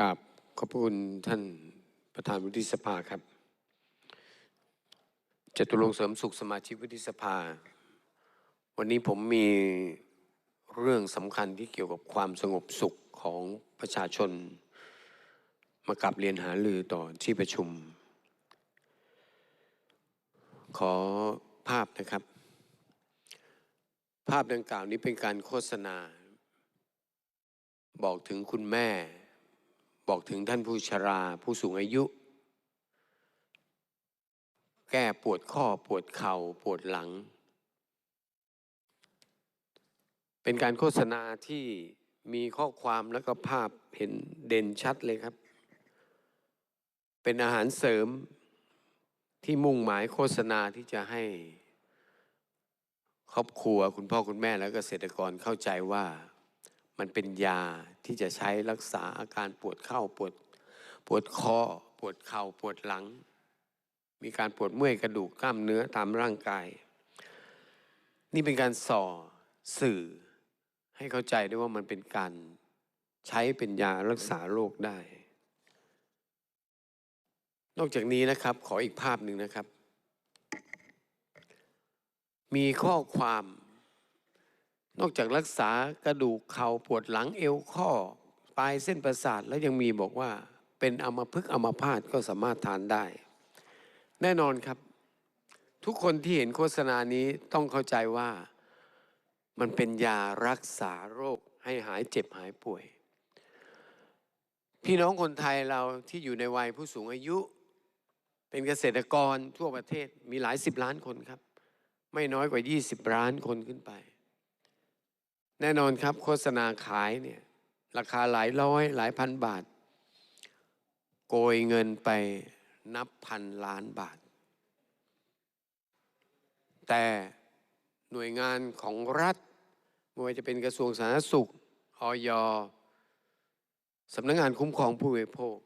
กราบขอบคุณท่านประธานวุฒิสภาครับจตุรงเสริมสุขสมาชิกวุฒิสภา วันนี้ผมมีเรื่องสำคัญที่เกี่ยวกับความสงบสุขของประชาชน มากลับเรียนหาลือต่อที่ประชุม ขอภาพนะครับ ภาพดังกล่าวนี้เป็นการโฆษณา บอกถึงคุณแม่ บอกถึงท่านผู้ชราผู้สูงอายุ แก้ปวดข้อปวดเข่าปวดหลัง เป็นการโฆษณาที่มีข้อความแล้วก็ภาพเห็นเด่นชัดเลยครับ เป็นอาหารเสริมที่มุ่งหมายโฆษณาที่จะให้ ครอบครัวคุณพ่อคุณแม่และเกษตรกรเข้าใจว่า มันเป็นยาที่จะใช้รักษาอาการปวดเข่าปวด ปวดคอปวดเข่าปวดหลัง มีการปวดเมื่อยกระดูกกล้ามเนื้อตามร่างกาย นี่เป็นการส่อสื่อ ให้เข้าใจได้ว่ามันเป็นการใช้เป็นยารักษาโรคได้ นอกจากนี้นะครับขออีกภาพหนึ่งนะครับ มีข้อความ นอกจากรักษากระดูกเข่าปวดหลังเอวข้อปลายเส้นประสาทแล้วยังมีบอกว่า เป็นอมพฤกอมพาตก็สามารถทานได้ แน่นอนครับ ทุกคนที่เห็นโฆษณานี้ต้องเข้าใจว่ามันเป็นยารักษาโรคให้หายเจ็บหายป่วย พี่น้องคนไทยเราที่อยู่ในวัยผู้สูงอายุ เป็นเกษตรกรทั่วประเทศมีหลายสิบล้านคนครับ ไม่น้อยกว่า 20 ล้านคนขึ้นไป แน่นอนครับโฆษณาขายเนี่ยราคาหลายร้อยหลายพันบาท โกยเงินไปนับพันล้านบาท แต่หน่วยงานของรัฐไม่ว่าจะเป็นกระทรวงสาธารณสุขออยสำนักงงานคุ้มครองผู้บริโภค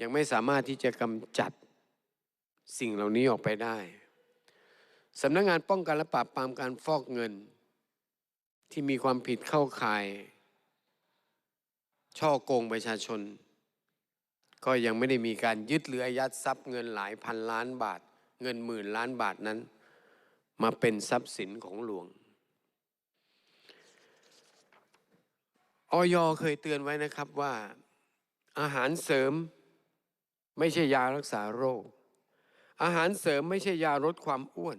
ยังไม่สามารถที่จะกำจัดสิ่งเหล่านี้ออกไปได้สำนักงงานป้องกันและปราบปรามการฟอกเงิน ที่มีความผิดเข้าข่าย ช่อโกงประชาชน ก็ยังไม่ได้มีการยึดหรืออายัดทรัพย์เงินหลายพันล้านบาท เงินหมื่นล้านบาทนั้น มาเป็นทรัพย์สินของหลวงออยเคยเตือนไว้นะครับว่า อาหารเสริมไม่ใช่ยารักษาโรค อาหารเสริมไม่ใช่ยาลดความอ้วน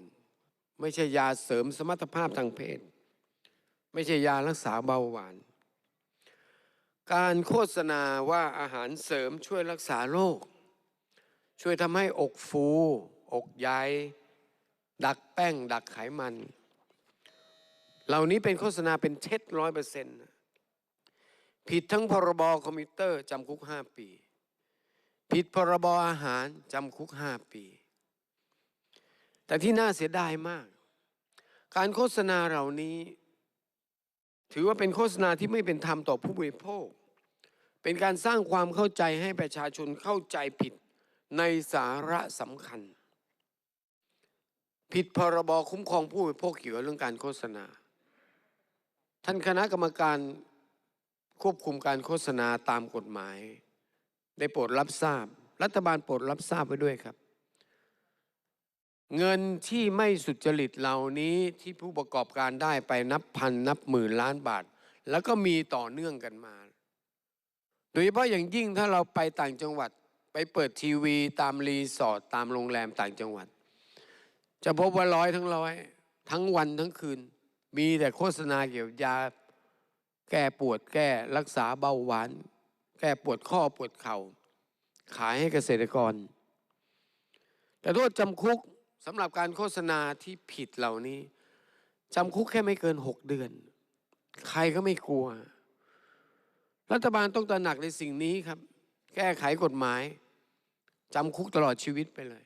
ไม่ใช่ยาเสริมสมรรถภาพทางเพศ ไม่ใช่ยารักษาเบาหวาน การโฆษณาว่าอาหารเสริมช่วยรักษาโรคช่วยทำให้อกฟู อกใยดักแป้ง ดักไขมัน เหล่านี้เป็นโฆษณาเป็นเท็จร้อยเปอร์เซ็นต์ผิดทั้งพรบคอมพิวเตอร์จำคุกห้าปี ผิดพรบอาหารจำคุกห้าปี แต่ที่น่าเสียดายมาก การโฆษณาเหล่านี้ ถือว่าเป็นโฆษณาที่ไม่เป็นธรรมต่อผู้บริโภค เป็นการสร้างความเข้าใจให้ประชาชนเข้าใจผิดในสาระสำคัญ ผิดพรบคุ้มครองผู้บริโภคเกี่ยวกับเรื่องการโฆษณา ท่านคณะกรรมการควบคุมการโฆษณาตามกฎหมาย ได้โปรดรับทราบ รัฐบาลโปรดรับทราบไว้ด้วยครับ เงินที่ไม่สุจริตเหล่านี้ที่ผู้ประกอบการได้ไปนับพันนับหมื่นล้านบาท แล้วก็มีต่อเนื่องกันมา โดยเฉพาะอย่างยิ่งถ้าเราไปต่างจังหวัดไปเปิดทีวีตามรีสอร์ทตามโรงแรมต่างจังหวัด จะพบว่าร้อยทั้งร้อย ทั้งวันทั้งคืน มีแต่โฆษณาเกี่ยวยา แก้ปวดแก้รักษาเบาหวาน แก้ปวดข้อปวดเขา่าขายให้เกษตรกร แต่โทษจำคุก สำหรับการโฆษณาที่ผิดเหล่านี้จำคุกแค่ไม่เกินหกเดือน ใครก็ไม่กลัว รัฐบาลต้องตระหนักในสิ่งนี้ครับ แก้ไขกฎหมายจำคุกตลอดชีวิตไปเลย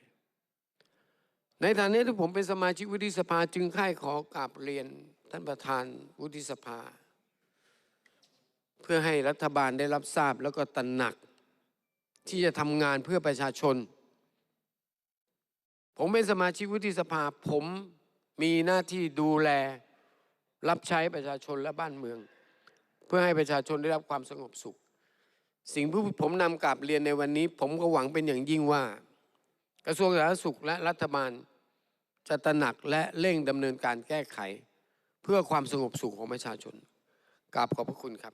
ในฐานะที่ผมเป็นสมาชิกวุฒิสภาจึงค่ายขอกราบเรียนท่านประธานวุฒิสภา เพื่อให้รัฐบาลได้รับทราบแล้วก็ตระหนัก ที่จะทำงานเพื่อประชาชน ผมเป็นสมาชิกวุฒิสภา ผมมีหน้าที่ดูแล รับใช้ประชาชนและบ้านเมือง เพื่อให้ประชาชนได้รับความสงบสุข สิ่งที่ผมนำกลับเรียนในวันนี้ ผมก็หวังเป็นอย่างยิ่งว่า กระทรวงสาธารณสุขและรัฐบาล จะตระหนักและเร่งดำเนินการแก้ไข เพื่อความสงบสุขของประชาชนกราบขอบพระคุณครับ